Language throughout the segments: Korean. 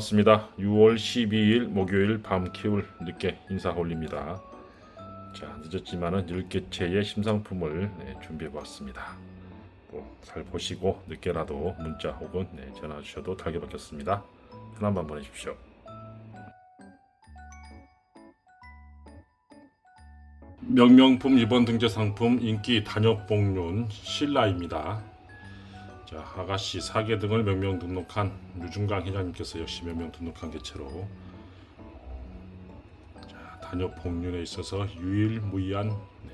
반갑습니다. 6월 12일 목요일 밤 키울 늦게 인사 올립니다. 자 늦었지만은 10개체의 심상품을 네, 준비해 보았습니다. 뭐, 잘 보시고 늦게라도 문자 혹은 네, 전화 주셔도 달게 받겠습니다. 편한 밤 보내십시오. 명명품 이번 등재 상품 인기 단엽봉륜 신라입니다. 자, 아가씨 사계 등을 명명 등록한 유중강 회장님께서 역시 명명 등록한 개체로 자, 단엽 복륜에 있어서 유일무이한 네,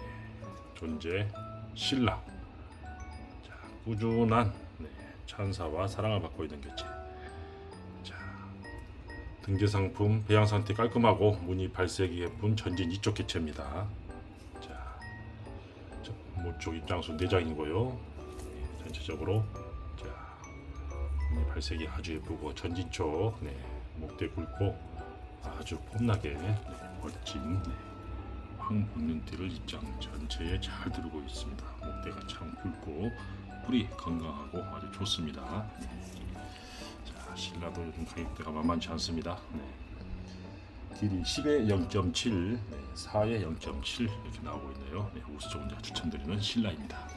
존재 신라. 자, 꾸준한 네, 찬사와 사랑을 받고 있는 개체. 자, 등재 상품 배양 상태 깔끔하고 무늬 발색이 예쁜 전진 이쪽 개체입니다. 자, 저, 모쪽 입장수 내장이고요. 네, 전체적으로 자, 네, 발색이 아주 예쁘고 전진 쪽 네, 목대 굵고 아주 폼나게 네, 멋진 네, 황 붙는 띠를 입장 전체에 잘 두르고 있습니다. 목대가 참 굵고 뿌리 건강하고 아주 좋습니다. 네. 자, 신라도 요즘 가격대가 만만치 않습니다. 네. 길이 10에 0.7, 네, 4에 0.7 이렇게 나오고 있네요. 네, 우수 좋은 추천드리는 신라입니다.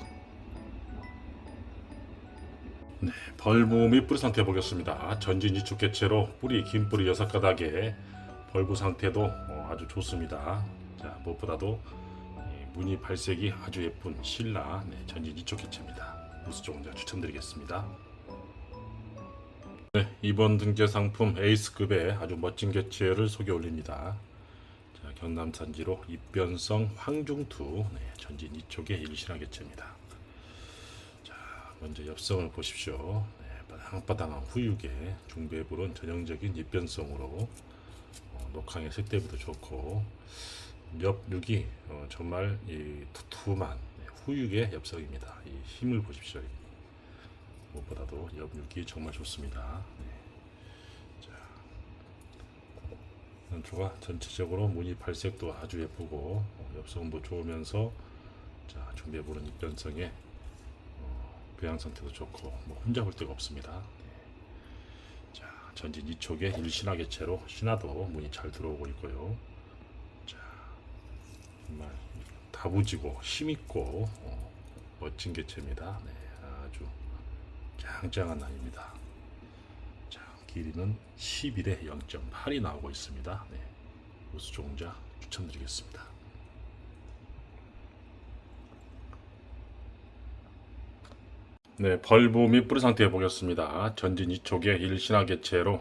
네, 벌무 및 뿌리 상태 보겠습니다. 전진 이축 개체로 뿌리 긴 뿌리 여섯 가닥에 벌부 상태도 어, 아주 좋습니다. 자 무엇보다도 이 무늬 발색이 아주 예쁜 신라 네, 전진 이축 개체입니다. 우수 종자 추천드리겠습니다. 네, 이번 등재 상품 에이스급의 아주 멋진 개체를 소개 올립니다. 자, 경남 산지로 입변성 황중투 네, 전진 이쪽의 일신화 개체입니다. 먼저 엽성을 보십시오. 네, 바당바당한 후육에 중배부는 전형적인 입변성으로 어, 녹항의 색대비도 좋고 엽육이 어, 정말 이 두툼한 네, 후육의 엽성입니다. 이 힘을 보십시오. 무엇보다도 엽육이 정말 좋습니다. 네. 자, 연초가 전체적으로 무늬 발색도 아주 예쁘고 어, 엽성도 좋으면서 자 중배부는 입변성에 배양 상태도 좋고 뭐 혼자 볼 데가 없습니다. 네. 자 전진 이쪽에 일신화 개체로 신화도 문이 잘 들어오고 있고요. 자 정말 다부지고 힘있고 어, 멋진 개체입니다. 네, 아주 짱짱한 난입니다. 자 길이는 11에 0.8이 나오고 있습니다. 네, 우수 종자 추천드리겠습니다. 네, 벌부 및 뿌리 상태 보겠습니다. 전진 이쪽에 일신화 개체로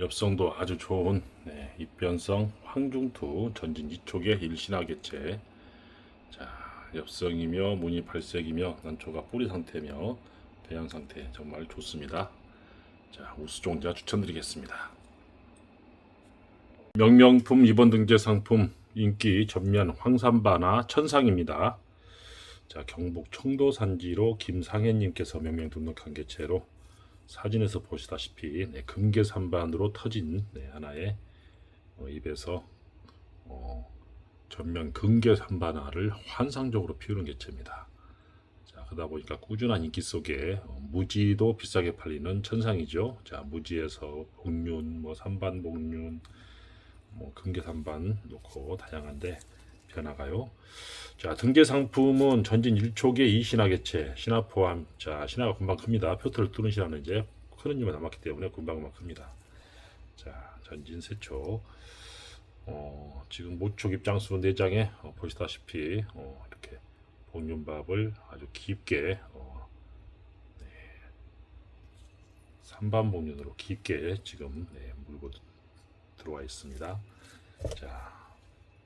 엽성도 아주 좋은 네, 입변성 황중투 전진 이쪽에 일신화 개체. 자, 엽성이며 무늬 발색이며 난초가 뿌리 상태며 배양 상태 정말 좋습니다. 자, 우수종자 추천드리겠습니다. 명명품 이번 등재 상품 인기 전면 황산바나 천상입니다. 자, 경북 청도 산지로 김상현님께서 명명 등록한 개체로 사진에서 보시다시피 네, 금계 산반으로 터진 네, 하나의 어, 입에서 어, 전면 금계 산반화를 환상적으로 피우는 개체입니다. 자, 그러다 보니까 꾸준한 인기 속에 어, 무지도 비싸게 팔리는 천상이죠. 자, 무지에서 복륜, 뭐 산반 복륜, 뭐 금계 산반 놓고 다양한데 변화가요. 자, 등재 상품은 전진 1촉의 이신화 개체, 신화 포함. 자, 신화가 금방 큽니다. 표트를 뚫는 신화는 이제 크는 힘이 남았기 때문에 금방 금방 큽니다. 자, 전진 세촉. 어, 지금 모촉 입장수 4장에 어, 보시다시피 어, 이렇게 복륜밥을 아주 깊게 어, 네, 삼반 복륜으로 깊게 지금 네, 물고 들어와 있습니다. 자,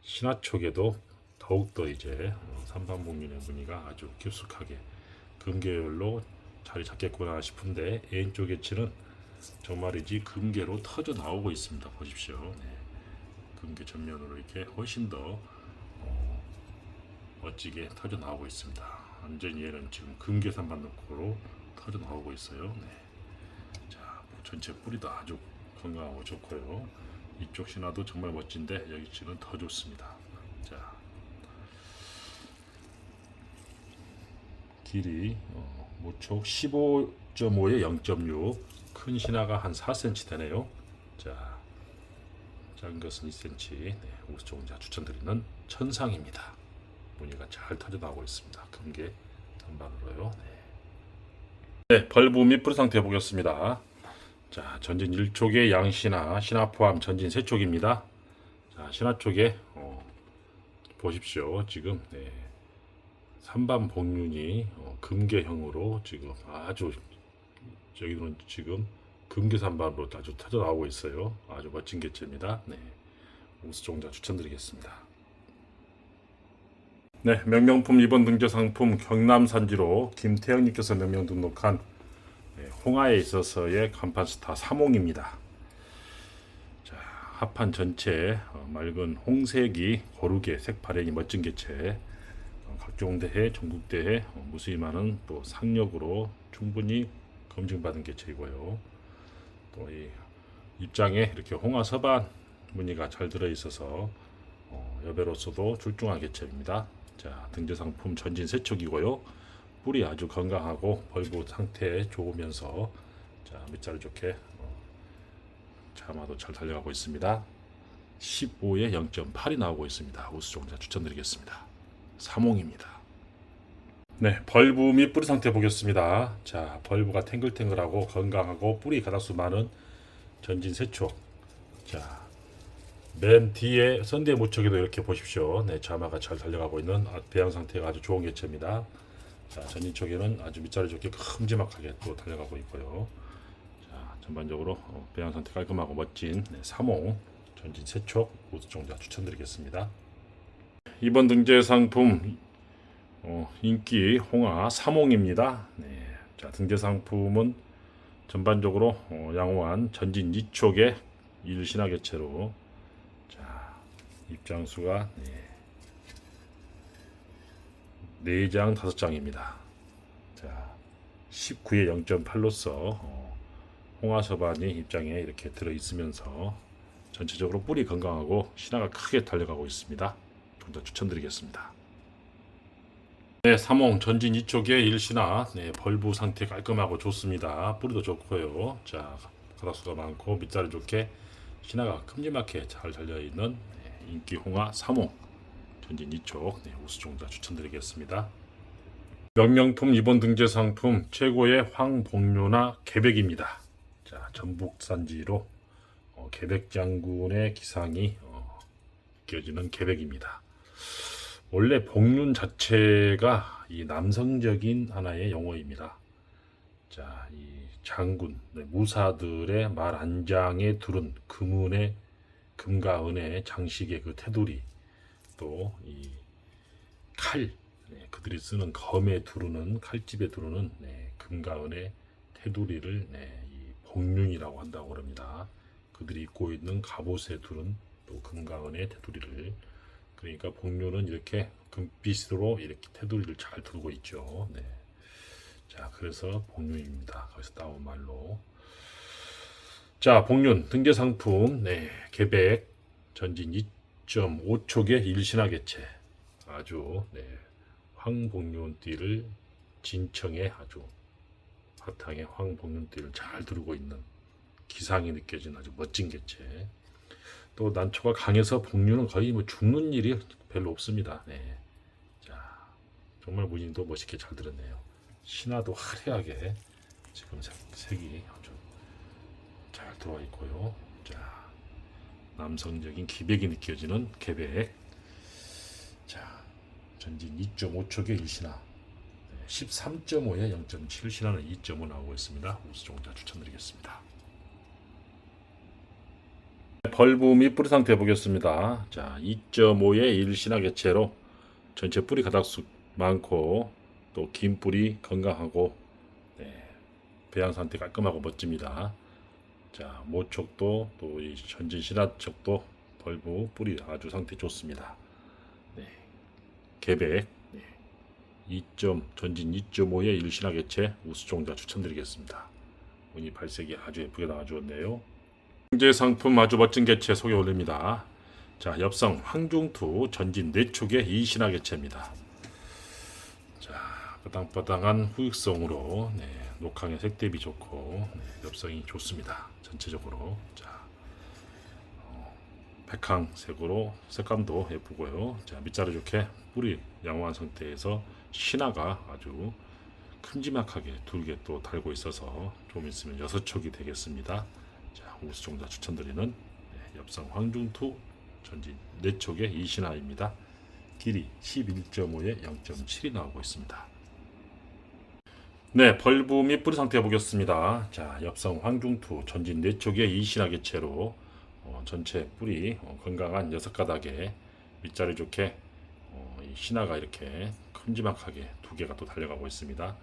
신화 쪽에도 더욱더 이제 삼반복륜의 무늬가 아주 깊숙하게 금계열로 자리 잡겠구나 싶은데 왼쪽 개체는 정말이지 금계로 터져 나오고 있습니다. 보십시오. 네. 금계 전면으로 이렇게 훨씬 더 어, 멋지게 터져 나오고 있습니다. 완전히 얘는 지금 금계 삼반 놓고로 터져 나오고 있어요. 네. 자, 전체 뿌리도 아주 건강하고 좋고요. 이쪽 신화도 정말 멋진데 여기 지는 더 좋습니다. 자, 길이 어, 모촉 15.5에 0.6, 큰 신화가 한 4cm 되네요. 자, 작은 것은 2cm. 네, 우수종자 추천드리는 천상입니다. 무늬가 잘 터져 나오고 있습니다. 금게 단반으로요. 네. 네, 벌부 및 뿌리 상태 보겠습니다. 자, 전진 1촉의 양신화, 신화 포함 전진 3촉입니다. 자, 신화 쪽에 어, 보십시오. 지금 네, 삼반 복륜이 어, 금계형으로 지금 아주 여기는 지금 금계 삼반으로 아주 터져 나오고 있어요. 아주 멋진 개체입니다. 네, 우수종자 추천드리겠습니다. 네, 명명품 이번 등재 상품 경남 산지로 김태형님께서 명명 등록한 네, 홍하에 있어서의 간판 스타 삼홍입니다. 자, 합판 전체 어, 맑은 홍색이 고르게 색파랭이 멋진 개체. 어, 각종 대회, 전국 대회 어, 무수히 많은 또 상력으로 충분히 검증받은 개체이고요. 또 이 입장에 이렇게 홍화 서반 무늬가 잘 들어 있어서 어, 여배로서도 출중한 개체입니다. 자, 등재 상품 전진 세척이고요. 뿌리 아주 건강하고 벌브 상태 좋으면서 자, 밑자리 좋게 어, 자마도 잘 달려가고 있습니다. 15에 0.8이 나오고 있습니다. 우수 종자 추천드리겠습니다. 삼홍입니다. 네, 벌브 및 뿌리 상태 보겠습니다. 자, 벌브가 탱글탱글하고 건강하고 뿌리 가닥수 많은 전진 세촉. 자, 맨 뒤에 선대 무척에도 이렇게 보십시오. 네, 자마가 잘 달려가고 있는 아, 배양 상태가 아주 좋은 개체입니다. 자, 전진 쪽에는 아주 밑자리 좋게 큼지막하게 또 달려가고 있고요. 자, 전반적으로 어, 배양 상태 깔끔하고 멋진 네, 삼홍 전진 세촉 우수종자 추천드리겠습니다. 이번 등재 상품 어, 인기 홍화 삼홍입니다. 네, 자 등재 상품은 전반적으로 어, 양호한 전진 2촉의 일신화 개체로 자 입장수가 네, 4장 5장입니다. 자 19에 0.8로서 어, 홍화 서반이 입장에 이렇게 들어 있으면서 전체적으로 뿌리 건강하고 신화가 크게 달려가고 있습니다. 좀 더 추천드리겠습니다. 네, 삼홍 전진 이쪽에 일신화 네, 벌부 상태 깔끔하고 좋습니다. 뿌리도 좋고요. 자, 가닥수가 많고 밑자리 좋게 신화가 큼지막하게 잘 달려 있는 네, 인기 홍화 삼홍 전진 이쪽 네, 우수종자 추천드리겠습니다. 명명품 이번 등재 상품 최고의 황복류나 개백입니다. 자, 전북 산지로 어, 개백 장군의 기상이 어, 느껴지는 개백입니다. 원래 복륜 자체가 이 남성적인 하나의 용어입니다. 자, 이 장군, 네, 무사들의 말 안장에 두른 금은의 금과 은의 장식의 그 테두리, 또 이 칼, 네, 그들이 쓰는 검에 두르는 칼집에 두르는 네, 금과 은의 테두리를 네, 이 복륜이라고 한다고 그럽니다. 그들이 입고 있는 갑옷에 두른 또 금과 은의 테두리를 그러니까 복륜은 이렇게 금빛으로 이렇게 테두리를 잘 두르고 있죠. 네. 자, 그래서 복륜입니다. 거기서 나온 말로. 자, 복륜 등재 상품, 네, 개백 전진 2.5촉의 일신화 개체, 아주 네, 황복륜띠를 진청에 아주 바탕에 황복륜띠를 잘 두르고 있는 기상이 느껴지는 아주 멋진 개체. 또 난초가 강해서 복류는 거의 뭐 죽는 일이 별로 없습니다. 네. 자, 정말 무진도 멋있게 잘 들었네요. 신화도 화려하게 지금 색, 색이 아주 잘 들어와 있고요. 자, 남성적인 기백이 느껴지는 개백. 자, 전진 2.5촉의 일신화. 13.5에 0.7 신화는 2.5 나오고 있습니다. 우수종자 추천드리겠습니다. 벌브 및 뿌리 상태 보겠습니다. 자, 2.5의 일신화 개체로 전체 뿌리 가닥수 많고 또 긴 뿌리 건강하고 네, 배양 상태 깔끔하고 멋집니다. 자, 모촉도 또 이 전진 신화촉도 벌브 뿌리 아주 상태 좋습니다. 네, 개백 네, 2. 전진 2.5의 일신화 개체 우수종자 추천드리겠습니다. 무늬 발색이 아주 예쁘게 나와주었네요. 경제 상품 아주 멋진 개체 소개 올립니다. 자, 엽성 황중투 전진 내축의 이신화 개체입니다. 자, 빠당빠당한 후육성으로 네, 녹항의 색 대비 좋고 네, 엽성이 좋습니다. 전체적으로 자, 백항 색으로 색감도 예쁘고요. 자 밑자루 좋게 뿌리 양호한 상태에서 신화가 아주 큼지막하게 둘게 또 달고 있어서 좀 있으면 여섯 촉이 되겠습니다. 자 우수종자 추천드리는 네, 엽성 황중투 전진 네 촉의 이신화입니다. 길이 11.5에 0.7이 나오고 있습니다. 네, 벌브 및 뿌리 상태 보겠습니다. 자, 엽성 황중투 전진 네 촉의 이신화 개체로 어, 전체 뿌리 어, 건강한 여섯 가닥에 밑자리 좋게 어, 이 신화가 이렇게 큼지막하게 두 개가 또 달려가고 있습니다.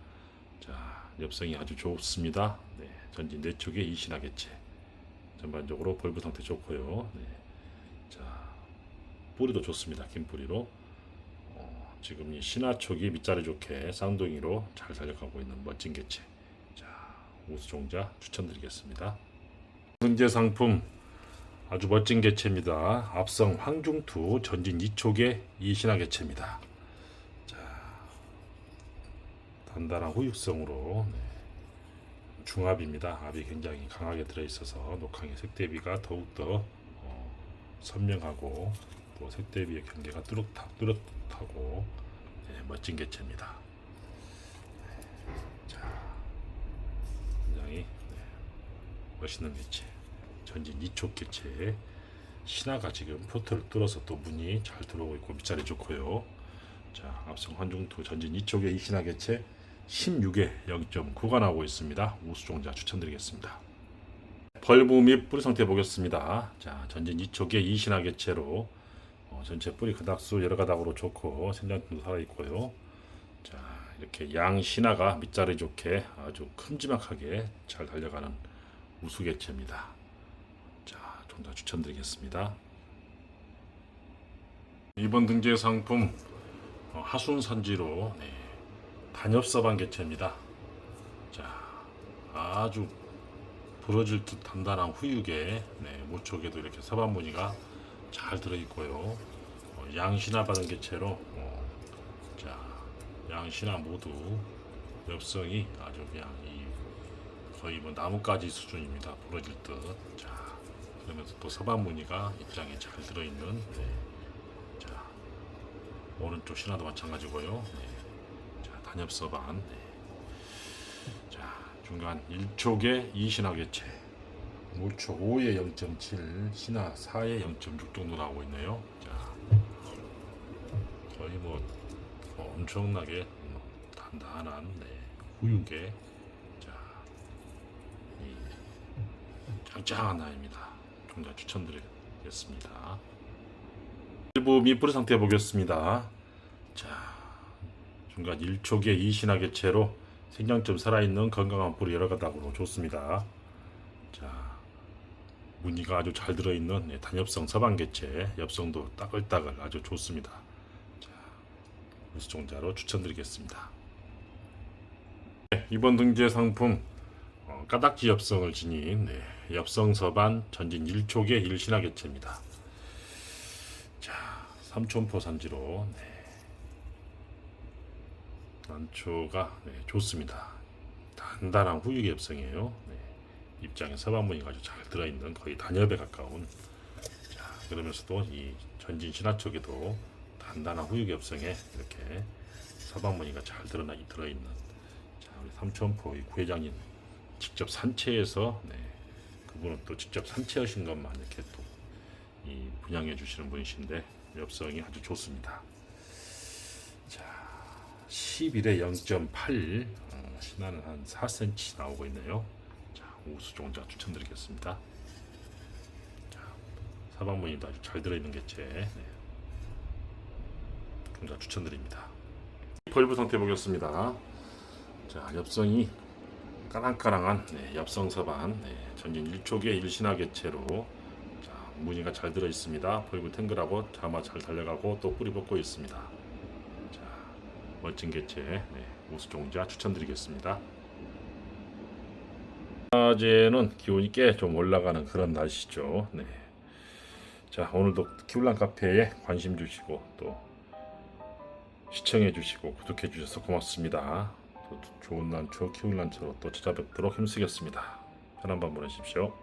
자, 엽성이 아주 좋습니다. 네, 전진 네 촉의 이신화 개체 전반적으로 벌브 상태 좋고요. 네, 자, 뿌리도 좋습니다. 긴 뿌리로. 어, 지금 이 신화촉이 밑자리 좋게 쌍둥이로 잘 달려가고 있는 멋진 개체. 자, 우수종자 추천드리겠습니다. 등재 상품 아주 멋진 개체입니다. 앞성 황중투 전진 2촉의 이신화 개체입니다. 자, 단단한 호육성으로 네, 중압입니다. 압이 굉장히 강하게 들어있어서 녹항의 색 대비가 더욱더 어, 선명하고 또 색 대비의 경계가 뚜렷하, 뚜렷하고 네, 멋진 개체입니다. 네, 자, 굉장히 네, 멋있는 개체. 전진 2촉 개체 신화가 지금 포트를 뚫어서 또 문이 잘 들어오고 있고 밑자리 좋고요. 자, 앞성 환중투 전진 2촉의 이 신화 개체 16에 0.9가 나오고 있습니다. 우수종자 추천드리겠습니다. 벌브 및 뿌리 상태 보겠습니다. 자, 전진 2촉의 이 신화 개체로 어, 전체 뿌리 가닥수 여러 가닥으로 좋고 생장tum도 살아 있고요. 자, 이렇게 양 신화가 밑자리 좋게 아주 큼지막하게 잘 달려가는 우수 개체입니다. 자, 좀 더 추천드리겠습니다. 이번 등재 상품 어, 하순 산지로 네, 단엽서반 개체입니다. 자, 아주 부러질 듯 단단한 후육에 네, 모촉에도 이렇게 서반 무늬가 잘 들어 있고요. 어, 양신화 받은 개체로 어, 자, 양신화 모두 엽성이 아주 그냥 이 거의 뭐 나뭇가지 수준입니다. 부러질 듯. 자, 그러면서 또 서반 무늬가 입장에 잘 들어 있는 네. 자, 오른쪽 신화도 마찬가지고요. 네. 자, 단엽 서반. 네. 자, 중간 1촉에 2신화 개체. 우측 5에 0.7, 신화 4에 0.6 정도 나오고 있네요. 자, 거의 뭐, 뭐 엄청나게 뭐 단단한 네, 후육에 자, 이 짱짱한 나입니다. 정말 추천드리겠습니다. 일부 밑뿌리 상태 보겠습니다. 자, 중간 1촉에 2신화 개체로 생장점 살아있는 건강한 뿌리 여러 가닥으로 좋습니다. 자, 무늬가 아주 잘 들어있는 네, 단엽성 서방 개체, 엽성도 따글따글 아주 좋습니다. 자, 우수종자로 추천드리겠습니다. 네, 이번 등재 상품 어, 까닥지 엽성을 지닌 네, 엽성 서반 전진 1촉의 일신화 개체입니다. 자, 삼촌포 산지로 네, 난초가 네, 좋습니다. 단단한 후육 엽성이에요. 네, 입장에 서반무늬가 아주 잘 들어있는 거의 단엽에 가까운 자, 그러면서도 이 전진 신화 쪽에도 단단한 후육 엽성에 이렇게 서반무늬가 잘 드러나 들어있는 자, 우리 삼천포 이 구회장님 직접 산채에서 네, 그분은 또 직접 산채하신 것만 이렇게 또 이 분양해 주시는 분이신데 엽성이 아주 좋습니다. 자, 11에 0.8 어, 신화는 한 4cm 나오고 있네요. 자, 우수 종자 추천드리겠습니다. 자, 사방무늬도 아주 잘 들어있는 개체 네. 종자 추천드립니다. 벌브 상태 보겠습니다. 자, 엽성이 까랑까랑한 네, 엽성 서반 네, 전진 1촉의 일신화 개체로 자, 무늬가 잘 들어 있습니다. 벌브 탱글하고 자마 잘 달려가고 또 뿌리 벗고 있습니다. 자, 멋진 개체 네, 우수종자 추천드리겠습니다. 낮에는 기온이 꽤 좀 올라가는 그런 날씨죠. 네. 자, 오늘도 키울란 카페에 관심 주시고 또 시청해 주시고 구독해 주셔서 고맙습니다. 또 좋은 난초 키울 난초로 또 찾아뵙도록 힘쓰겠습니다. 편한 밤 보내십시오.